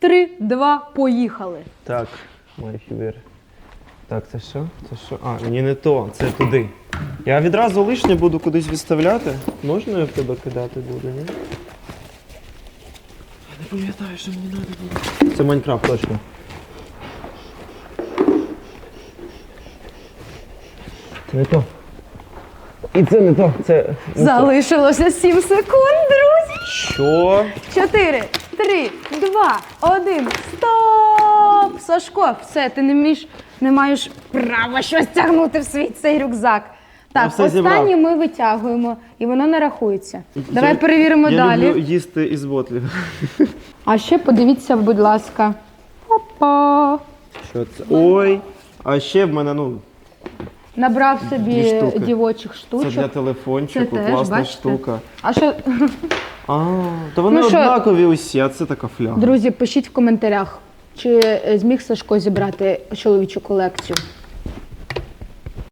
Три, два, поїхали. Так, май фібер. Так, це що? Це що? А, ні, не то, це туди. Я відразу лишнє буду кудись відставляти. Можна я в тебе кидати буду, ні? Я не пам'ятаю, що мені треба було. Це Майнкрафт точно. Це не то. І це не то. Це. не то. Залишилося 7 секунд, друзі. Що? Чотири, три, два, один. Стоп! Сашко, все, ти не вмієш, не маєш права щось тягнути в свій цей рюкзак. Я Так, все останнє ми витягуємо, і воно не рахується. Давай перевіримо я далі. люблю їсти із ботлів. А ще подивіться, будь ласка. Опа! Що це? Ой! А ще в мене, ну, Набрав Дві собі штуки. дівочих це для телефончику, Це теж, класна бачите? штука. А що, А, то вони Ну що? однакові усі, а це така фляга. друзі, пишіть в коментарях, чи е, зміг Сашко зібрати чоловічу колекцію.